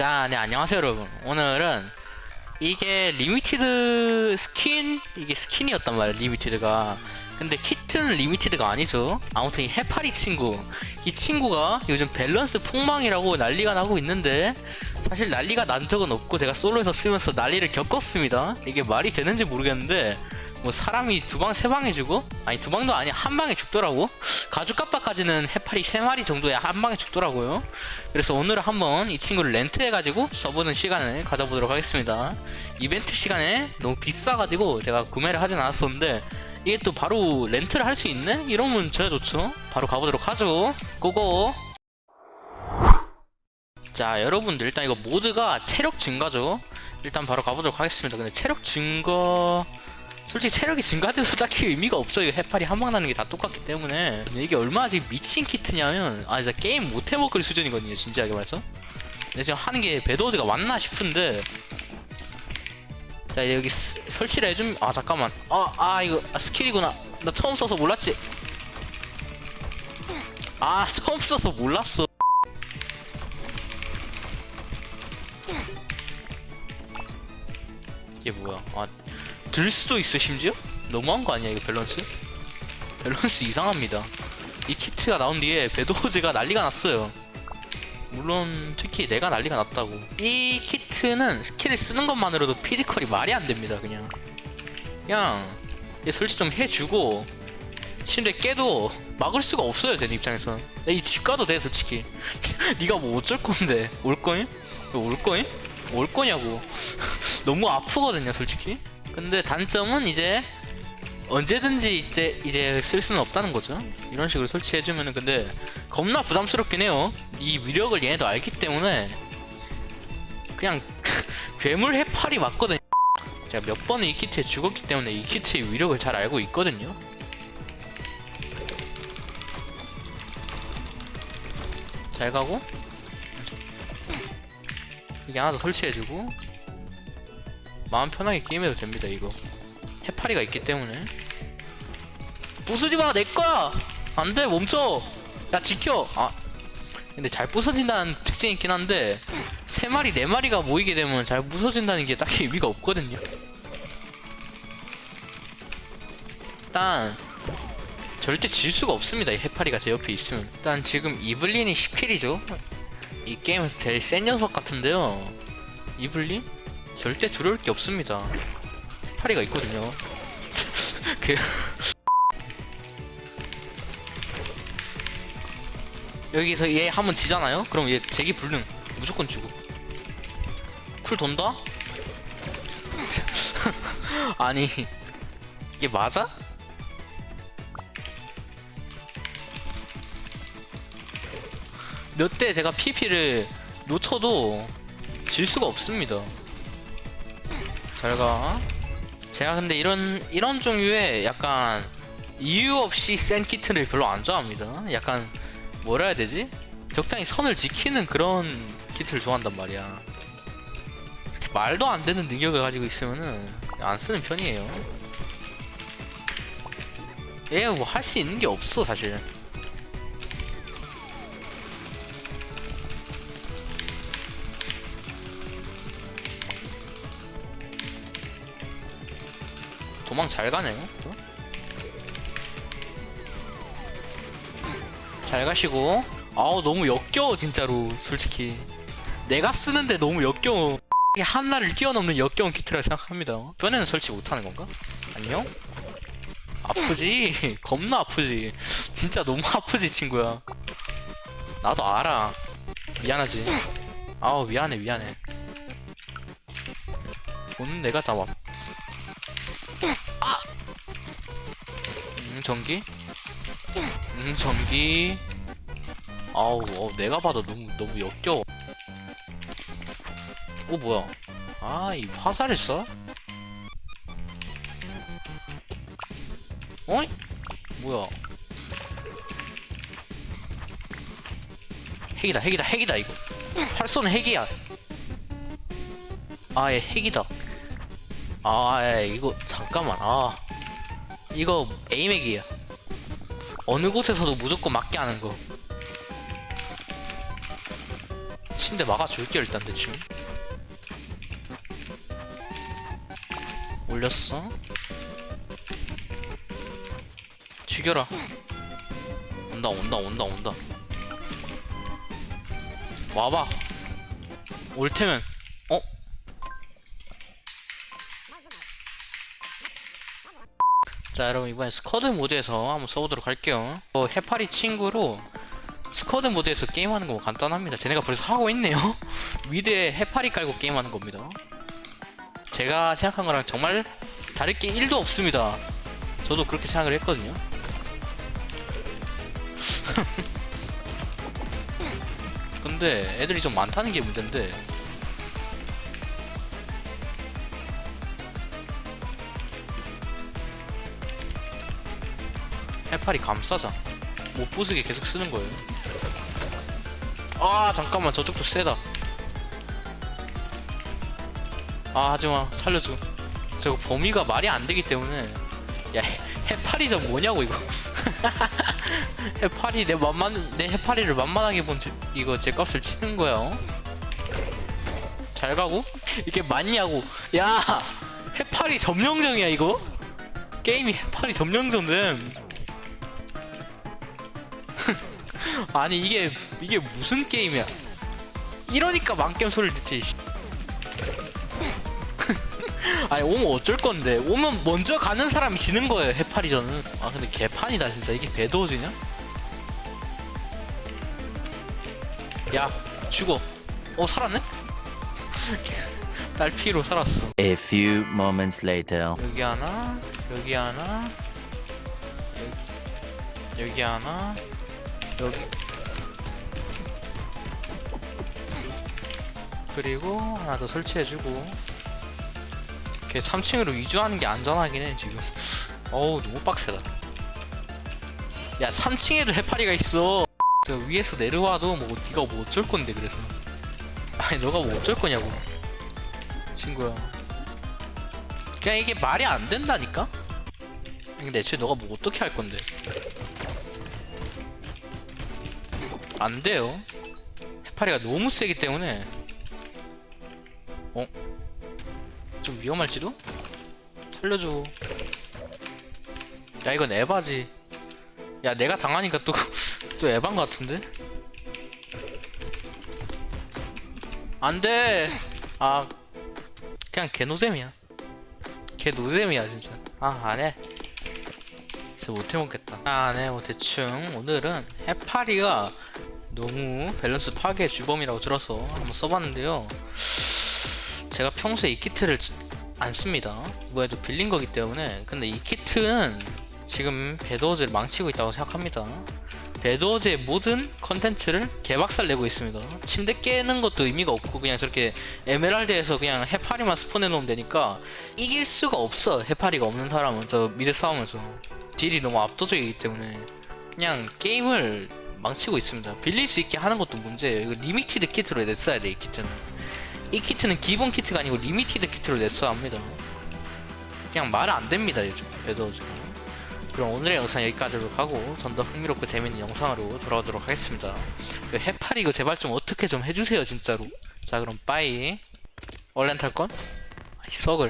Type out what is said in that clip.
자, 네, 안녕하세요, 여러분. 오늘은 이게 리미티드 스킨, 이게 스킨이었단 말이에요, 리미티드가. 근데 키트는 리미티드가 아니죠. 아무튼 이 해파리 친구. 이 친구가 요즘 밸런스 폭망이라고 난리가 나고 있는데, 사실 난리가 난 적은 없고, 제가 솔로에서 쓰면서 난리를 겪었습니다. 이게 말이 되는지 모르겠는데, 뭐 사람이 두 방 세방 해주고 아니 두 방도 아니 한 방에 죽더라고. 가죽 kap바까지는 해파리 세 마리 정도에 한 방에 죽더라고요. 그래서 오늘은 한번 이 친구를 렌트해 가지고 써보는 시간을 가져보도록 하겠습니다. 이벤트 시간에 너무 비싸가지고 제가 구매를 하진 않았었는데 이게 또 바로 렌트를 할 수 있네? 이러면 진짜 좋죠. 바로 가보도록 하죠. 고고! 자 여러분들 일단 이거 모드가 체력 증가죠. 일단 바로 가보도록 하겠습니다. 근데 체력 증가 솔직히 체력이 증가돼도 딱히 의미가 없어요. 해파리 한 방 나는 게 다 똑같기 때문에. 이게 얼마나 지금 미친 키트냐면, 아, 진짜 게임 못 해먹을 수준이거든요. 진지하게 말해서. 근데 지금 하는 게 배도즈가 맞나 싶은데. 자, 여기 스- 설치를 해주면, 아, 잠깐만. 아, 아, 이거 아, 스킬이구나. 나 처음 써서 몰랐지. 아, 처음 써서 몰랐어. 이게 뭐야? 아, 들 수도 있어 심지어? 너무한 거 아니야 이거 밸런스? 밸런스 이상합니다. 이 키트가 나온 뒤에 배도즈가 난리가 났어요. 물론 특히 내가 난리가 났다고. 이 키트는 스킬을 쓰는 것만으로도 피지컬이 말이 안 됩니다. 그냥 그냥 얘 설치 좀 해주고 심지어 깨도 막을 수가 없어요 제 입장에서. 이집 가도 돼 솔직히. 네가 뭐 어쩔 건데 올 거임? 올 거임? 올 거냐고. 너무 아프거든요 솔직히. 근데 단점은 이제 언제든지 이때 이제 쓸 수는 없다는 거죠. 이런 식으로 설치해주면은 근데 겁나 부담스럽긴 해요. 이 위력을 얘네도 알기 때문에 그냥 괴물 해파리 맞거든요. 제가 몇 번을 이 키트에 죽었기 때문에 이 키트의 위력을 잘 알고 있거든요. 잘 가고 이게 하나 더 설치해주고 마음 편하게 게임해도 됩니다 이거. 해파리가 있기 때문에. 부수지 마 내거야! 안돼 멈춰! 야 지켜! 아 근데 잘 부서진다는 특징이 있긴 한데 세 마리 네 마리가 모이게 되면 잘 부서진다는 게 딱히 의미가 없거든요. 일단 절대 질 수가 없습니다 이 해파리가 제 옆에 있으면. 일단 지금 이블린이 10킬이죠? 이 게임에서 제일 센 녀석 같은데요. 이블린? 절대 두려울 게 없습니다. 파리가 있거든요. 그 여기서 얘 한번 지잖아요? 그럼 얘 제기 불능 무조건 주고 쿨 돈다? 아니 이게 맞아? 몇 대 제가 PP를 놓쳐도 질 수가 없습니다. 잘가. 제가 근데 이런 이런 종류의 약간 이유 없이 센 키트를 별로 안 좋아합니다. 약간 뭐라 해야 되지? 적당히 선을 지키는 그런 키트를 좋아한단 말이야. 이렇게 말도 안 되는 능력을 가지고 있으면은 안 쓰는 편이에요. 얘 뭐 할 수 있는 게 없어 사실. 도망 잘 가네요. 잘 가시고. 아우 너무 역겨워 진짜로 솔직히. 내가 쓰는데 너무 역겨워. 이게 한나를 뛰어넘는 역겨운 키트라 생각합니다. 이번에는 설치 못하는 건가? 안녕? 아프지? 겁나 아프지? 진짜 너무 아프지 친구야. 나도 알아. 미안하지. 아우 미안해 미안해. 오늘 내가 다 와. 전기? 음 전기. 아우 어, 내가 봐도 너무 너무 역겨워. 어 뭐야? 아 이 화살을 써? 어이? 뭐야? 핵이다 핵이다 핵이다 이거. 활 쏘는 핵이야. 아예 핵이다. 아 예, 이거 잠깐만. 아 이거 에이맥이야. 어느 곳에서도 무조건 맞게 하는 거. 침대 막아줄게요 일단 대충. 올렸어. 죽여라. 온다 온다 온다 온다. 와봐. 올 테면 자 여러분 이번에 스쿼드 모드에서 한번 써보도록 할게요. 어, 해파리 친구로 스쿼드 모드에서 게임하는 거 간단합니다. 쟤네가 벌써 하고 있네요. 위드에 해파리 깔고 게임하는 겁니다. 제가 생각한 거랑 정말 다를 게 1도 없습니다. 저도 그렇게 생각을 했거든요. 근데 애들이 좀 많다는 게 문제인데 해파리 감싸자. 못 부수게 계속 쓰는 거예요. 아 잠깐만. 저쪽도 세다. 아 하지마. 살려줘. 저거 범위가 말이 안 되기 때문에. 야 해- 해파리 저 뭐냐고 이거. 해파리 내 만만 내 해파리를 만만하게 본 제- 이거 제 값을 치는 거야 어? 잘 가고? 이게 맞냐고. 야 해파리 점령정이야 이거? 게임이 해파리 점령전됨 아니 이게 이게 무슨 게임이야? 이러니까 망겜 소리를 듣지. 씨. 아니 오면 어쩔 건데? 오면 먼저 가는 사람이 지는 거예요 해파리전은 아 근데 개판이다 진짜. 이게 배도지냐? 야 죽어. 어 살았네? 딸피로 살았어. A few moments later. 여기 하나 여기 하나 여기, 여기 하나 여기. 그리고 하나 더 설치해주고. 걔 3층으로 위주하는 게 안전하긴 해 지금. 어우 너무 빡세다. 야 3층에도 해파리가 있어. 저 위에서 내려와도 뭐 네가 뭐 어쩔 건데 그래서. 아니 너가 뭐 어쩔 거냐고. 친구야. 그냥 이게 말이 안 된다니까? 근데 애초에 너가 뭐 어떻게 할 건데? 안 돼요. 해파리가 너무 세기 때문에. 어? 좀 위험할지도? 살려줘. 야, 이건 에바지. 야, 내가 당하니까 또, 또 에반 것 같은데? 안 돼! 아, 그냥 개노잼이야. 걔 노잼이야 진짜 아 안해 진짜 못해먹겠다 아 안해 뭐 대충 오늘은 해파리가 너무 밸런스 파괴 주범이라고 들어서 한번 써봤는데요. 제가 평소에 이 키트를 안 씁니다. 이번에도 빌린 거기 때문에. 근데 이 키트는 지금 배드워즈를 망치고 있다고 생각합니다. 배드워즈의 모든 컨텐츠를 개박살 내고 있습니다. 침대 깨는 것도 의미가 없고 그냥 저렇게 에메랄드에서 그냥 해파리만 스폰해 놓으면 되니까 이길 수가 없어. 해파리가 없는 사람은 저 미드 싸우면서. 딜이 너무 압도적이기 때문에. 그냥 게임을 망치고 있습니다 빌릴 수 있게 하는 것도 문제예요 이거 리미티드 키트로 냈어야 돼 이 키트는 이 키트는 기본 키트가 아니고 리미티드 키트로 냈어야 합니다 그냥 말 안 됩니다 요즘 배드워즈가 그럼 오늘의 영상 여기까지로 하고 좀더 흥미롭고 재밌는 영상으로 돌아오도록 하겠습니다. 그 해파리 이거 제발 좀 어떻게 좀 해주세요 진짜로. 자 그럼 빠이. 얼렌 탈 건? 아이 썩을.